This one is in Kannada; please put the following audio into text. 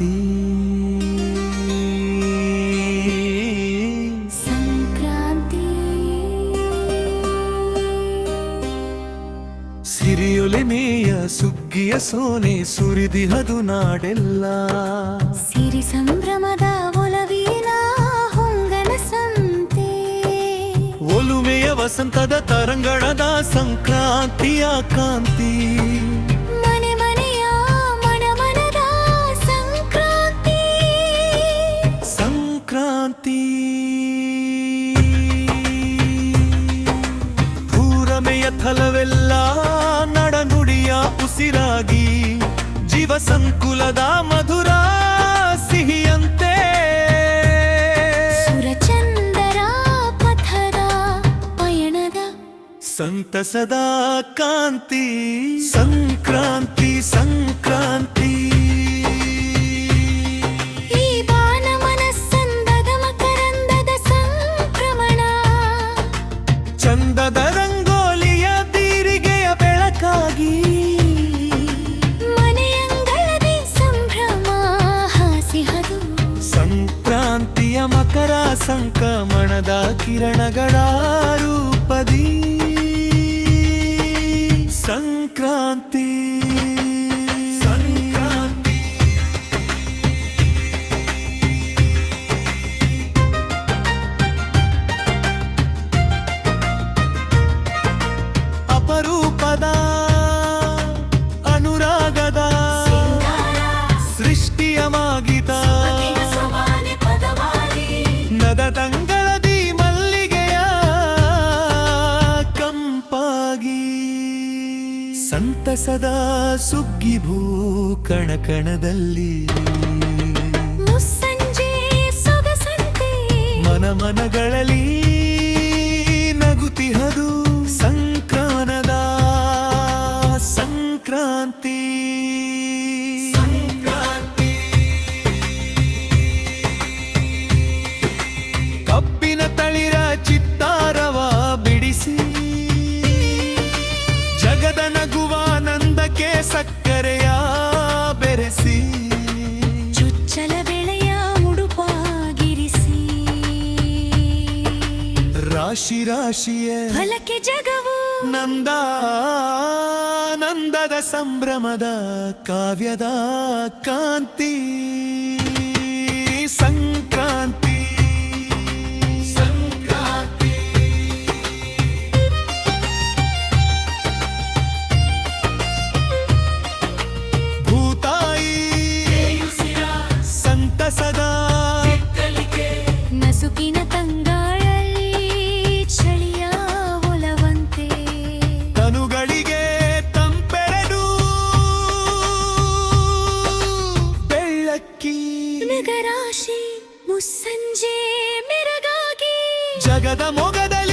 ಸಂಕ್ರಾಂತಿ. ಸಂಕ್ರಾಂತಿ ಸಿರಿಯೊಲೆಮೆಯ ಸುಗ್ಗಿಯ ಸೋನೆ ಸುರಿದಿಹದು ನಾಡೆಲ್ಲ. ಸಿರಿ ಸಂಭ್ರಮದ ಒಲವಿನ ಹೊಂಗನ ಸಂತೆ. ಒಲುಮೆಯ ವಸಂತದ ತರಂಗಣದ ಸಂಕ್ರಾಂತಿಯ ಕಾಂತಿ. ಉಸಿರಾಗಿ ಜೀವ ಸಂಕುಲದ ಮಧುರ ಸಿಹಿಯಂತೆ. ಸುರಚಂದರ ಪಥರ ಪಯಣದ ಸಂತಸದ ಕಾಂತಿ ಸಂಕ್ರಾಂತಿ ಸಂಕ್ರಾಂತಿ. ಚಂದದ ಸಂಕ್ರಮಣದ ಕಿರಣಗಳ ರೂಪದಿ ಸಂಕ್ರಾಂತಿ. ಸಂತಸದ ಸುಗ್ಗಿಭೂ ಕಣಕಣದಲ್ಲಿ. ಮುಸ್ಸಂಜೆ ಸೊಗಸಂತೆ. ಮನ ಮನಗಳಲ್ಲಿ ನಗುತಿಹದು ಸಂಕ್ರಮಣದ ಸಂಕ್ರಾಂತಿ. ರಾಶಿ ರಾಶಿಯೇ. ಫಲಕ್ಕೆ ಜಗವು. ನಂದ ನಂದದ ಸಂಭ್ರಮದ ಕಾವ್ಯದ ಕಾಂತಿ. ಸಂಕ್ರಾಂತಿ ಮುಸ್ಸಂಜೆ ಮೆರಗಾಗಿ ಜಗದ ಮೊಗದಲ್ಲಿ